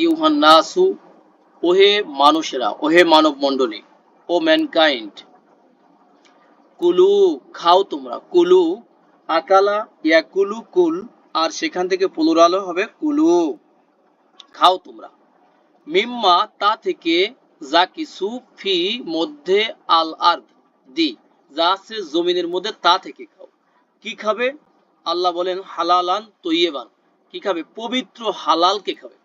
Yohan নাসু ওহে মানুষেরা, ওহে মানব মণ্ডলী ও ম্যানকাইন্ড, কুলু খাও তোমরা, কুলু আকালা, ইয়া কুলু কুল, আর সেখান থেকে পুলুরালো হবে কুলু, খাও তোমরা। মিম্মা তা থেকে যা কিছু ফি মধ্যে আল দি, যা আছে জমিনের মধ্যে তা থেকে খাও। কি খাবে? আল্লাহ বলেন হালালান তৈয়েবান। কি খাবে? পবিত্র হালালকে খাবে।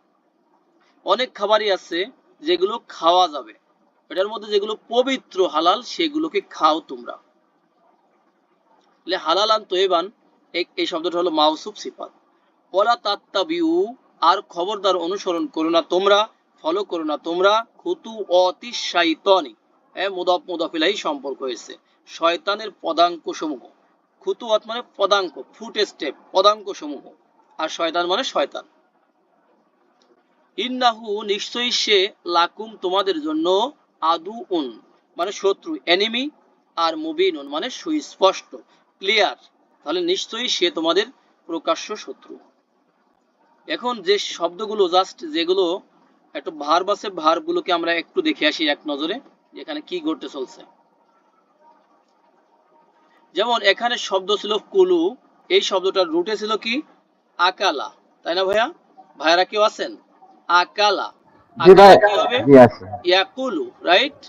অনেক খাবারই আছে যেগুলো খাওয়া যাবে। এটার মধ্যে যেগুলো পবিত্র, হালাল, সেগুলোকে খাও তোমরা। হালালান তৈবান এই শব্দটা হলো মাউসুফ সিফাত। ওলা তাত্তাবিউ, আর খবরদার অনুসরণ করো না তোমরা ফলো করো না তোমরা, খুতু অতি শাইতনি। হ্যাঁ মুদফ, মুদফিলাই সম্পর্ক হয়েছে। শয়তানের পদাঙ্ক সমূহ খুতুয়াত মানে পদাঙ্ক ফুট স্টেপ পদাঙ্ক সমূহ আর শয়তান মানে শয়তান। ইন্নাহু নিশ্চয়ই সে লাকুম তোমাদের জন্য আদু উন মানে শত্রু এনিমি আর মুবিনুন মানে সুস্পষ্ট ক্লিয়ার তাহলে নিশ্চয়ই সে তোমাদের প্রকাশ্য শত্রু। এখন যে শব্দগুলো জাস্ট যেগুলো, একটু ভার বাসে ভার গুলোকে আমরা একটু দেখে আসি এক নজরে এখানে কি ঘটতে চলছে। যেমন, এখানে শব্দ ছিল কুলু, এই শব্দটার রুটে ছিল কি? আকালা। তাই না ভাইয়া? ভাইয়ারা কেউ আছেন? আকালা। আকালা কি হবে ইয়াকুলু রাইট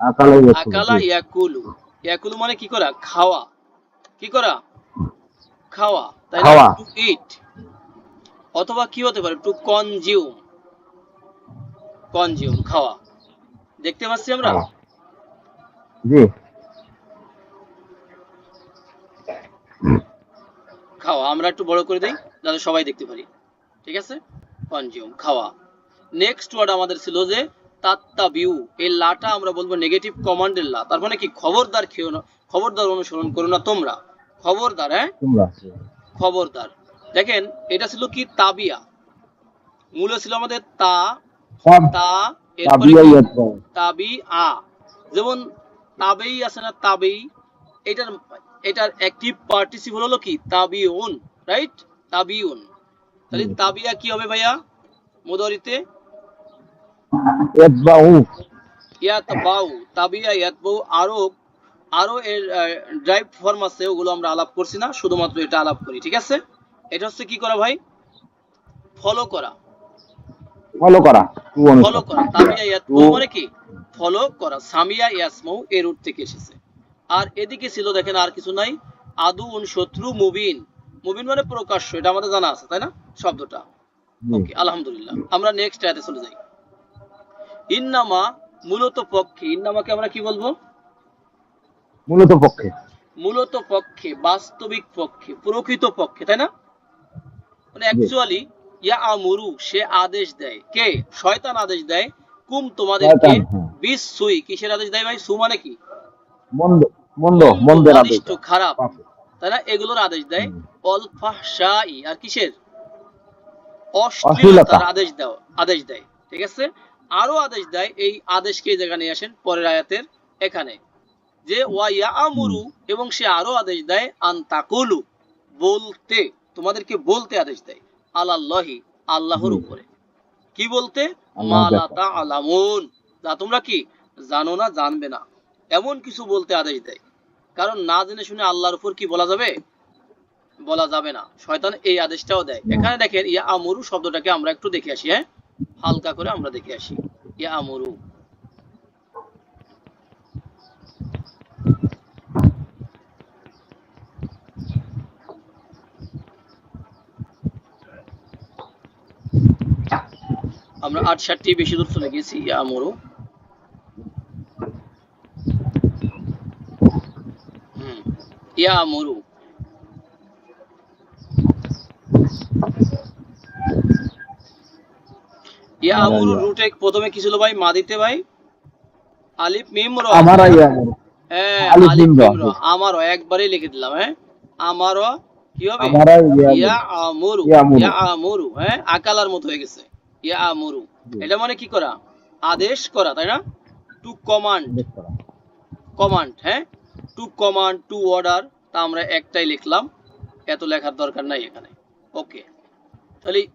আকালা ইয়াকুলু ইয়াকুলু। মানে কি করা? খাওয়া। কি করা? খাওয়া। তাই টু ইট অথবা কি হতে পারে? টু কনজিউম কনজিউম খাওয়া। দেখতে পাচ্ছি আমরা? জি। খাওয়া। আমরা একটু বড় করে দেই যাতে সবাই দেখতে পারি। ঠিক আছে? কনজিউম খাওয়া। নেক্সট ওয়ার্ড আমাদের ছিল যে তাত্তাবিউ। এই লাটা আমরা বলব নেগেটিভ কমান্ডের লা। তার মানে কি? খবরদার খেও না খবরদার অনুসরণ করো না তোমরা। খবরদার হ্যাঁ? খবরদার। দেখেন এটা ছিল কি? তাবিয়া। মূল ছিল আমাদের তা তা এরপরে তাবি আ যেমন তাবেই আছে না তাবেই এটার এটার অ্যাক্টিভ পার্টিসিপল হলো কি? তাবিউন রাইট তাবিউন। তাহলে তাবিয়া কি হবে ভাইয়া? মুদারিতে? ইয়াতবাউ। ইয়াতবাউ তাবিয়া ইয়াতবাউ আরও আরও এর ড্রাইভ ফর্ম আছে ওগুলো আমরা আলাপ করছি না শুধুমাত্র এটা আলাপ করি ঠিক আছে? এটা হচ্ছে কি করা ভাই? ফলো করা। ফলো করা ফলো করা তাবিয়া ইয়াতবাউ মানে কি? ফলো করা সামিয়া ইয়াসমউ এর রুট থেকে এসেছে। আর এদিকে ছিল দেখেন আর কিছু নাই। আদু উন শত্রু মুবিন। মুবিন মানে প্রকাশ্য এটা আমাদের জানা আছে তাই না? শব্দটা। ওকে আলহামদুলিল্লাহ। আমরা নেক্সট আয়াতে চলে যাই। ইন্নামা মূলত পক্ষে ইন্নামাকে আমরা কি বলব? মূলত পক্ষে। মূলত পক্ষে বাস্তবিক পক্ষে প্রকৃত পক্ষে তাই না? মানে অ্যাকচুয়ালি ইয়া আমুরু সে আদেশ দেয়। কে? শয়তান আদেশ দেয়। কুম তোমাদেরকে বিশ সুই কিসের আদেশ দেয় ভাই? সু মানে কি? মন্দ মন্দ মন্দের আদেশ। খারাপ। তাই না এগুলোর আদেশ দেয় অল ফাহশাই আর কিসের? অশ্লীলতার আদেশ দাও আদেশ দেয় ঠিক আছে? আরও আদেশ দেয় এই আদেশকে এই জায়গা নিয়ে আসেন পরের আয়াতের এখানে। যে ওয়া আমুরু এবং সে আরও আদেশ দেয় আন তাকুলু বলতে তোমাদেরকে বলতে আদেশ দেয় আলাল্লাহি আল্লাহর উপরে। কি বলতে? মালাতা আলামুন যা তোমরা কি? জানো না জানবে না। এমন কিছু বলতে আদেশ দেয়। কারণ না জেনে শুনে আল্লাহর উপর কি বলা যাবে? বলা যাবে না। শয়তান এই আদেশটাও দেয়। এখানে দেখেন ইয়া আমরু শব্দটাকে আমরা একটু দেখে আসি হ্যাঁ? হালকা করে আমরা দেখে আসি। ইয়া আমরু। আমরা আট ষাটটি বেশি দূর চলে গেছি ইয়া আমরু। ইয়ামুরু ইয়ামুরু রুটে প্রথমে কি ছিল ভাই? মাদিতে ভাই? আলিফ মিম র। আমারা ইয়ামুরু হ্যাঁ আলিফ মিম র। আমারও একবারই লিখে দিলাম হ্যাঁ? আমারও কি হবে? ইয়া আমুরু ইয়া আমুরু হ্যাঁ? আকালার মতো হয়ে গেছে। ইয়া আমুরু এটা মানে কি করা? আদেশ করা তাই না? টু কমান্ড কমান্ড হ্যাঁ? টু কমান্ড টু অর্ডার তা আমরা একটাই লিখলাম। এত লেখার দরকার নাই এখানে। ওকে তাহলে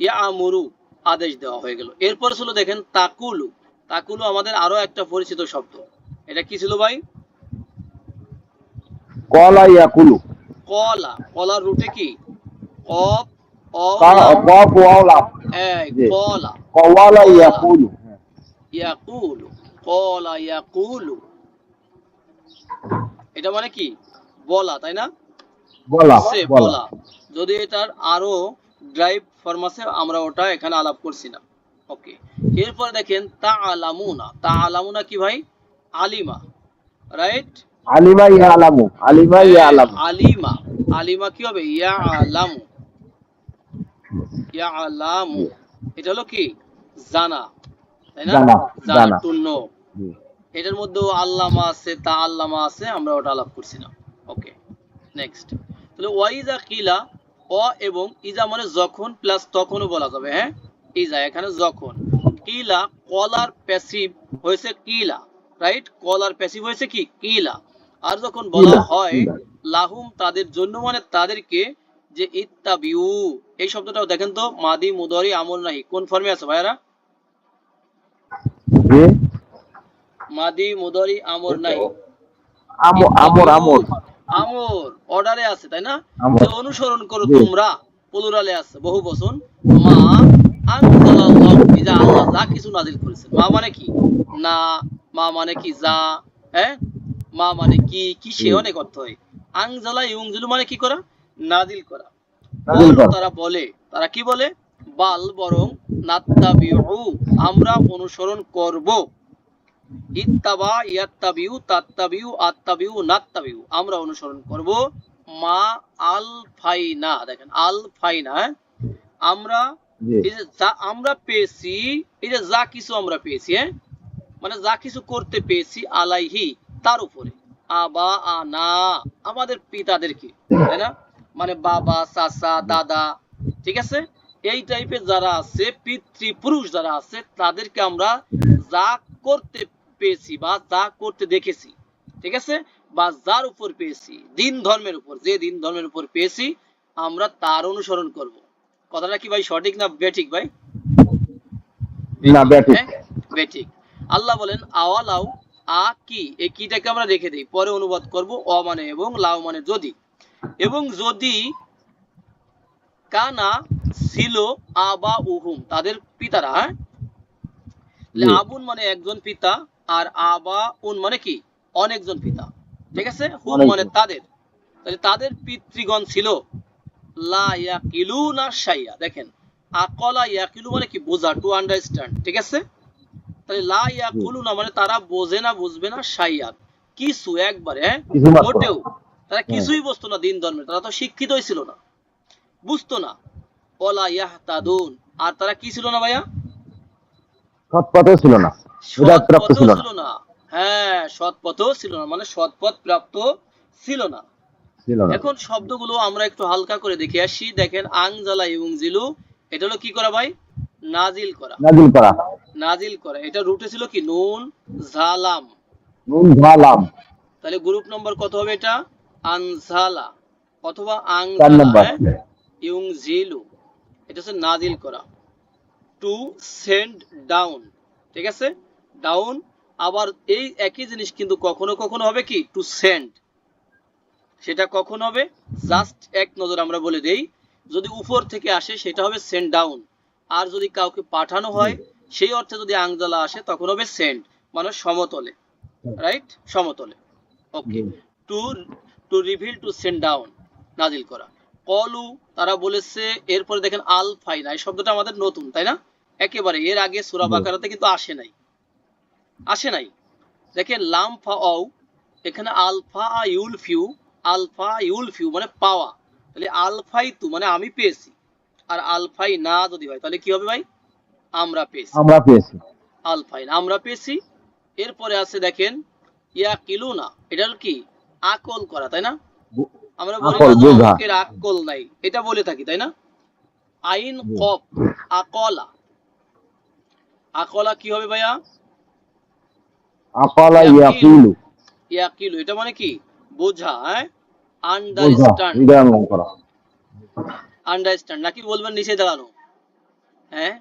ইয়া আমুরু আদেশ দেওয়া হয়ে গেল। এরপর ছিল দেখেন তাকুলু। তাকুলু আমাদের আরও একটা পরিচিত শব্দ। এটা কি ছিল ভাই? কলা ইয়াকুলু। কলা। কলার রুটে কি? কপ অ কা- কফ ওয়াও লাম এই, কলা। কওয়ালা ইয়াকুলু। ইয়াকুলু। কলা ইয়াকুলু। এটা মানে কি? বলা তাই না? বলা বলা। যদি এটার আরও ড্রাইভ ফর্ম আছে আমরা ওটা এখানে আলাপ করছি না। ওকে এরপর দেখেন তা আলামুনা তা আলামুনা কি ভাই? আলিমা। রাইট আলিমা ইয়ালামু। আলিমা ইয়ালামু। আলিমা। আলিমা কি হবে? ইয়া আলামু ইয়া আলামু এটা হলো কি? জানা। তাই না? জানা। টু নো এটার মধ্যেও আল্লামা আছে তা আল্লামা আছে আমরা ওটা আলাপ করছি না। নেক্সট তাহলে ওয়াইজা কিলা অ এবং ইজা মানে যখন প্লাস তখনও বলা যাবে হ্যাঁ? ইজা এখানে যখন। কিলা কলার প্যাসিভ হয়েছে কিলা রাইট কলার প্যাসিভ হয়েছে কি? কিলা। আর যখন বলা হয় লাহুম তাদের জন্য মানে তাদেরকে যে ইত্তাবিউ এই শব্দটাও দেখেন তো মাদি মুদরি আমল নাহি কোন ফর্মে আছে ভাইয়ারা? জি মাদি মুদরি আমর নাই আমর আমর আমর আমর অর্ডারে আছে তাই না? যে অনুসরণ করো তোমরা প্লুরালে আছে বহু বচন। মা আনজালাল্লাহু আল্লাহ যা কিছু নাজিল করেছেন মা মানে কি? না মা মানে কি যা হ্যাঁ? মা মানে কি কি সে অনেক অর্থ হয়। ইউনজিলু মানে কি করা? নাজিল করা। করা। তারা বলে তারা কি বলে? বাল বরং নাত্তাবিউ আমরা অনুসরণ করব। ইত্তাবা ইয়াত্তাবিউ তাত্তাবিউ আত্তাবিউ নাত্তাবিউ। আমরা অনুসরণ করব মা আল ফাইনা দেখেন আল ফাইনা হ্যাঁ? আমরা যা আমরা পেয়েছি এই যে যা কিছু আমরা পেয়েছি হ্যাঁ? মানে যা কিছু করতে পেয়েছি আলাইহি তার উপরে। আবা আনা আমাদের পিতাদেরকে তাই না? মানে বাবা চাচা দাদা ঠিক আছে? এই টাইপের যারা আছে পিতৃপুরুষ যারা আছে তাদেরকে আমরা যা করতে পেয়েছি বা যা করতে দেখেছি ঠিক আছে? বা যার উপর পেয়েছি দিন ধর্মের উপর যে দিন ধর্মের উপর পেয়েছি আমরা তার অনুসরণ করব। কথাটা কি ভাই সঠিক না বেঠিক ভাই? না ব্যাটিক হ্যাঁ বেঠিক। আল্লাহ বলেন আওয়ালাও আ কি? এই কিটাকে আমরা রেখে দিই। পরে অনুবাদ করব অ মানে এবং লাউ মানে যদি। এবং যদি কানা ছিল আবা উহুম তাদের পিতারা হ্যাঁ? আবুন মানে একজন পিতা আর আবা উন মানে কি? অনেকজন পিতা। ঠিক আছে? হুম মানে তাদের। তাহলে তাদের পিতৃগণ ছিল লা ইয়াকিলুনা শাইয়া। দেখেন আকলা ইয়াকিলু মানে কি? বোঝা টু আন্ডারস্ট্যান্ড ঠিক আছে? তাহলে লা ইয়াকুলুনা মানে তারা বোঝে না বুঝবে না শাইয়া। কিছু একবারে হ্যাঁ? মোটেও। তারা কিছুই বুঝতো না দিন ধর্মে তারা তো শিক্ষিতই ছিল না। বুঝতো না। ওলা ইয়াহতাদুন। আর তারা কি ছিল না ভাইয়া? সৎ ছিল না। সৎ প্রাপ্ত ছিল না। হ্যাঁ সৎ পথেও ছিল না। মানে সৎ পথ প্রাপ্ত ছিল না। এখন শব্দগুলো আমরা একটু হালকা করে দেখে আসি। দেখেন আংজালা এবং জিলু এটা হলো কি করা ভাই? নাজিল করা। নাজিল করা। নাজিল করা। এটা রুটে ছিল কি? নুন জালাম নুন ঝালাম। তাহলে গ্রুপ নম্বর কত হবে এটা? আনজালা অথবা আংজালা হ্যাঁ? ইউং জিলু। এটা হচ্ছে নাজিল করা। To send down. ঠিক আছে? ডাউন আবার এই একই জিনিস কিন্তু কখনো কখনো হবে কি? টু সেন্ড সেটা কখন হবে? জাস্ট এক নজর আমরা বলে দেই যদি উপর থেকে আসে সেটা হবে সেন্ড ডাউন আর যদি কাউকে পাঠানো হয় সেই অর্থে যদি আংজালা আসে তখন হবে সেন্ড মানে সমতলে। রাইট সমতলে। Okay to to reveal to send down নাজিল করা। কলু তারা বলেছে এরপরে দেখেন আল ফাইনা এই শব্দটা আমাদের নতুন তাই না? একেবারে এর আগে সূরা। বাকারাতে কিন্তু আসে নাই। আসে নাই। দেখেন লাম ফা অউ এখানে আলফা ইউল ফিউ আলফা ইউল ফিউ মানে পাওয়া। তাহলে আলফাই তু মানে আমি পেয়েছি। আর আলফাই না যদি হয় তাহলে কি হবে ভাই? আমরা পেয়েছি। আমরা পেয়েছি। আলফাইন আমরা পেয়েছি। এরপরে আছে দেখেন ইয়া কিলুনা এটা হলো কি? আকল করা তাই না? আমরা বলি আকল, না নাই এটা বলে থাকি তাই না? আইন। কপ আকলা। আকলা কি হবে ভাইয়া? আকালা ইয়াকিলু। ইয়াকিলু। এটা মানে কি? বোঝা হ্যাঁ? আন্ডারস্ট্যান্ড করা। আন্ডারস্ট্যান্ড নাকি বলবেন নিচে দাঁড়ানো? হ্যাঁ?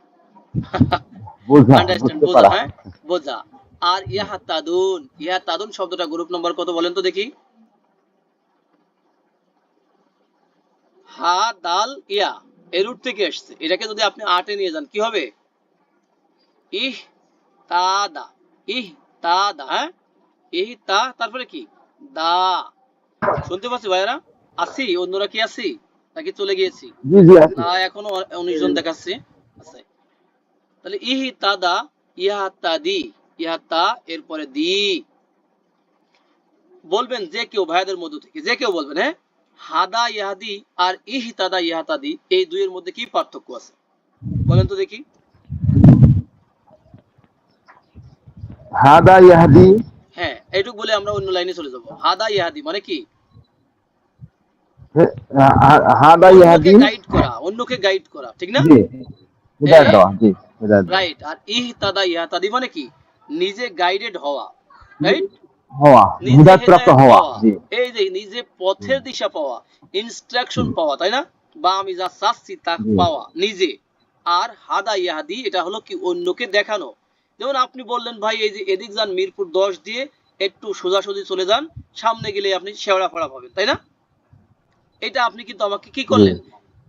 বোঝা আন্ডারস্ট্যান্ড বোঝা হ্যাঁ? বোঝা। আর শব্দটা গ্রুপ নম্বর কত বলেন তো দেখি? হা দাল ইয়া এর রুট থেকে এসছে। এটাকে যদি আপনি আটে নিয়ে যান কি হবে? ইহ তাদা ইহ তাদা হ্যাঁ? ইহ তা তারপরে কি? দা। শুনতে পাচ্ছি ভাইরা আসি অন্যরা কি আছি নাকি চলে গিয়েছি? না এখনও উনিশ জন দেখাচ্ছে। আছে। তাহলে ইহি তাদা ইহা তাদি ইহা তা এরপরে দি। বলবেন যে কেউ ভাইদের মধ্য থেকে যে কেউ বলবেন হ্যাঁ? হাদা ইহাদি আর ইহি তাদা ইহাতাদি এই দুইয়ের মধ্যে কি পার্থক্য আছে? বলেন তো দেখি। হাদা ইয়াহদি। হ্যাঁ এইটুক বলে আমরা অন্য লাইনে চলে যাব। হাদা ইহাদি মানে কি? হাদা ইয়াহদি। গাইড করা অন্যকে গাইড করা ঠিক না? জি হিদায়াত হ্যাঁ। দেওয়া জি হিদায়াত রাইট আর ইহ তাদা ইহাতাদি মানে কি? নিজে গাইডেড হওয়া রাইট হওয়া হিদায়াত প্রাপ্ত হওয়া জি। এই যে নিজে পথের দিশা পাওয়া ইনস্ট্রাকশন পাওয়া তাই না? বা আমি যা চাচ্ছি তা পাওয়া নিজে। আর হাদা ইয়াহাদি এটা হলো কি অন্যকে দেখানো যেমন আপনি বললেন ভাই এই যে এদিক যান মিরপুর দশ দিয়ে একটু সোজাসুজি চলে যান সামনে গেলে আপনি শেওড়া ফড়া পাবেন তাই না? এটা আপনি কিন্তু আমাকে কি করলেন?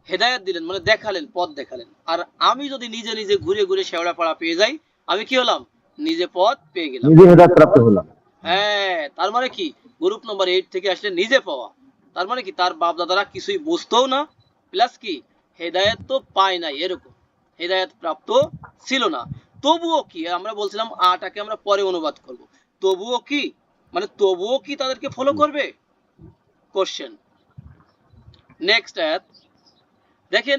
হেদায়েত দিলেন মানে দেখালেন পথ দেখালেন। আর আমি যদি নিজে নিজে ঘুরে ঘুরে শেওড়া পাড়া পেয়ে যাই আমি কি হলাম? নিজে পথ পেয়ে গেলাম। নিজে হিদায়াত প্রাপ্ত হলাম। হ্যাঁ তার মানে কি? গ্রুপ নাম্বার এইট থেকে আসলে নিজে পাওয়া। তার মানে কি? তার বাপ দাদারা কিছুই বুঝতেও না। প্লাস কি? হেদায়েত তো পায় নাই এরকম। হেদায়েত প্রাপ্ত ছিল না। তবুও কি আমরা বলছিলাম আটাকে আমরা পরে অনুবাদ করব। তবুও কি? মানে তবুও কি তাদেরকে ফলো করবে? কোশ্চেন নেক্সট অ্যাপ দেখেন